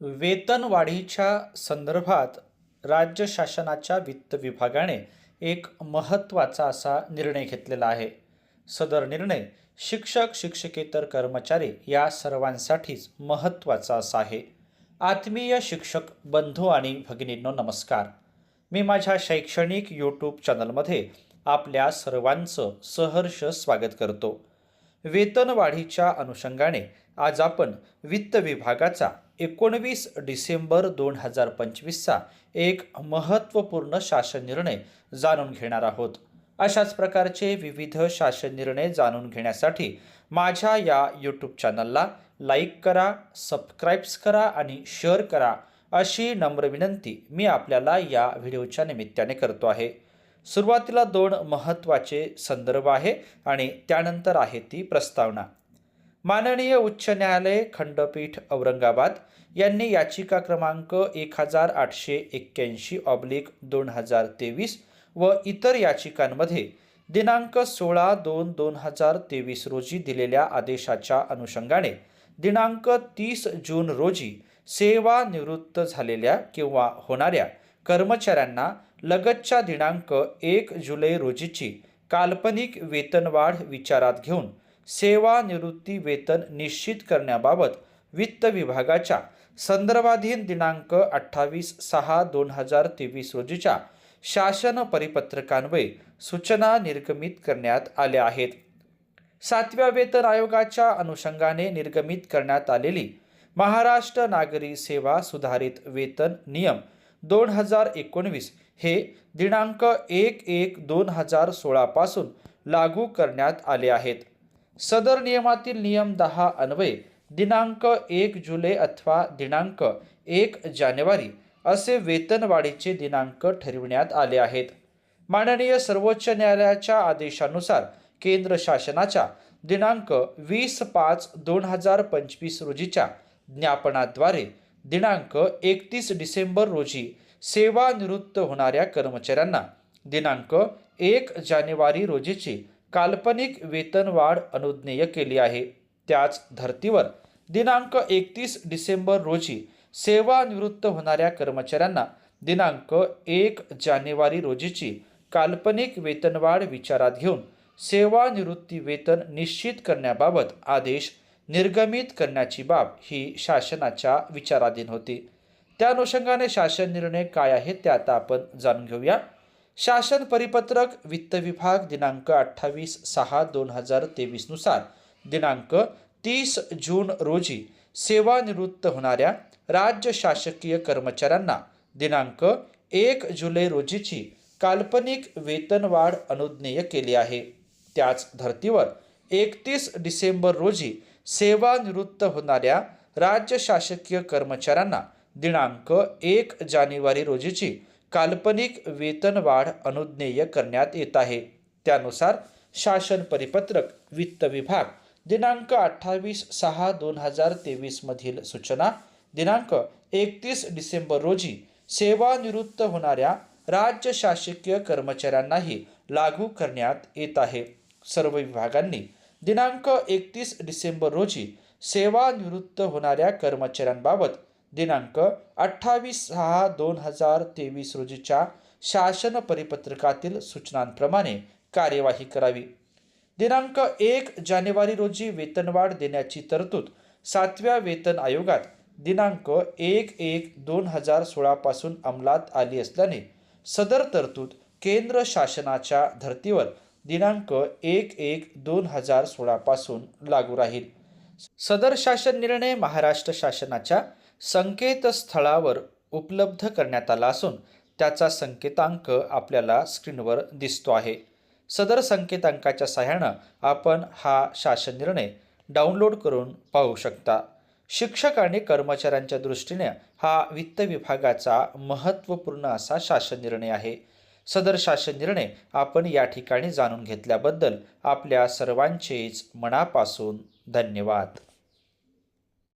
वेतनवाढीच्या संदर्भात राज्य शासनाच्या वित्त विभागाने एक महत्त्वाचा असा निर्णय घेतलेला आहे. सदर निर्णय शिक्षक शिक्षकेतर कर्मचारी या सर्वांसाठीच महत्त्वाचा असा आहे. आत्मीय शिक्षक बंधू आणि भगिनींनो नमस्कार. मी माझ्या शैक्षणिक यूट्यूब चॅनलमध्ये आपल्या सर्वांचं सहर्ष स्वागत करतो. वेतनवाढीच्या अनुषंगाने आज आपण वित्त विभागाचा एकोणवीस डिसेंबर दोन हजार पंचवीसचा एक महत्त्वपूर्ण शासन निर्णय जाणून घेणार आहोत. अशाच प्रकारचे विविध शासन निर्णय जाणून घेण्यासाठी माझ्या या यूट्यूब चॅनलला लाईक करा सबस्क्राईब्स करा आणि शेअर करा अशी नम्र विनंती मी आपल्याला या व्हिडिओच्या निमित्ताने करतो आहे. सुरुवातीला दोन महत्त्वाचे संदर्भ आहे आणि त्यानंतर आहे ती प्रस्तावना. माननीय उच्च न्यायालय खंडपीठ औरंगाबाद यांनी याचिका क्रमांक एक हजार आठशे एक्क्याऐंशी ऑब्लिक दोन हजार तेवीस व इतर याचिकांमध्ये दिनांक सोळा दोन दोन हजार तेवीस रोजी दिलेल्या आदेशाच्या अनुषंगाने दिनांक तीस जून रोजी सेवानिवृत्त झालेल्या किंवा होणाऱ्या कर्मचाऱ्यांना लगतच्या दिनांक एक जुलै रोजीची काल्पनिक वेतनवाढ विचारात घेऊन सेवानिवृत्ती वेतन निश्चित करण्याबाबत वित्त विभागाच्या संदर्भाधीन दिनांक अठ्ठावीस सहा दोन हजार तेवीस रोजीच्या शासन परिपत्रकान्वये सूचना निर्गमित करण्यात आल्या आहेत. सातव्या वेतन आयोगाच्या अनुषंगाने निर्गमित करण्यात आलेली महाराष्ट्र नागरी सेवा सुधारित वेतन नियम दोन हजार एकोणवीस हे दिनांक एक एक दोन हजार सोळापासून लागू करण्यात आले आहेत. सदर नियमातील नियम दहा अन्वये दिनांक एक जुलै अथवा दिनांक एक जानेवारी असे वेतनवाढीचे दिनांक ठरविण्यात आले आहेत. माननीय सर्वोच्च न्यायालयाच्या आदेशानुसार केंद्र शासनाच्या दिनांक वीस पाच दोन हजार पंचवीस रोजीच्या ज्ञापनाद्वारे दिनांक एकतीस डिसेंबर रोजी सेवानिवृत्त होणाऱ्या कर्मचाऱ्यांना दिनांक एक जानेवारी रोजीची काल्पनिक वेतनवाढ अनुज्ञेय केली आहे. त्याच धर्तीवर दिनांक एकतीस डिसेंबर रोजी सेवानिवृत्त होणाऱ्या कर्मचाऱ्यांना दिनांक एक जानेवारी रोजीची काल्पनिक वेतनवाढ विचारात घेऊन सेवानिवृत्ती वेतन निश्चित करण्याबाबत आदेश निर्गमित करण्याची बाब ही शासनाच्या विचाराधीन होती. त्या अनुषंगाने शासन निर्णय काय आहे ते आता आपण जाणून घेऊया. शासन परिपत्रक वित्त विभाग दिनांक अठ्ठावीस सहा दोन हजार तेवीसनुसार दिनांक तीस जून रोजी सेवानिवृत्त होणाऱ्या राज्य शासकीय कर्मचाऱ्यांना दिनांक एक जुलै रोजीची काल्पनिक वेतनवाढ अनुज्ञेय केली आहे. त्याच धर्तीवर एकतीस डिसेंबर रोजी सेवानिवृत्त होणाऱ्या राज्य शासकीय कर्मचाऱ्यांना दिनांक एक जानेवारी रोजीची काल्पनिक वेतनवाढ अनुज्ञेय करण्यात येत आहे. त्यानुसार शासन परिपत्रक वित्त विभाग दिनांक अठ्ठावीस सहा दोन हजार तेवीसमधील सूचना दिनांक एकतीस डिसेंबर रोजी सेवानिवृत्त होणाऱ्या राज्य शासकीय कर्मचाऱ्यांनाही लागू करण्यात येत आहे. सर्व विभागांनी दिनांक एकतीस डिसेंबर रोजी सेवानिवृत्त होणाऱ्या कर्मचाऱ्यांबाबत दिनांक अठ्ठावीस सहा दोन हजार तेवीस रोजीच्या शासन परिपत्रकातील सूचनांप्रमाणे कार्यवाही करावी. दिनांक एक जानेवारी रोजी वेतनवाढ देण्याची तरतूद सातव्या वेतन आयोगात दिनांक एक एक दोन हजार सोळापासून अंमलात आली असल्याने सदर तरतूद केंद्र शासनाच्या धर्तीवर दिनांक एक एक दोन हजार सोळापासून लागू राहील. सदर शासन निर्णय महाराष्ट्र शासनाच्या संकेतस्थळावर उपलब्ध करण्यात आला असून त्याचा संकेतांक आपल्याला स्क्रीनवर दिसतो आहे. सदर संकेतांकाच्या सहाय्यानं आपण हा शासन निर्णय डाउनलोड करून पाहू शकता. शिक्षक आणि कर्मचाऱ्यांच्या दृष्टीने हा वित्त विभागाचा महत्त्वपूर्ण असा शासन निर्णय आहे. सदर शासन निर्णय आपण या ठिकाणी जाणून घेतल्याबद्दल आपल्या सर्वांचेच मनापासून धन्यवाद.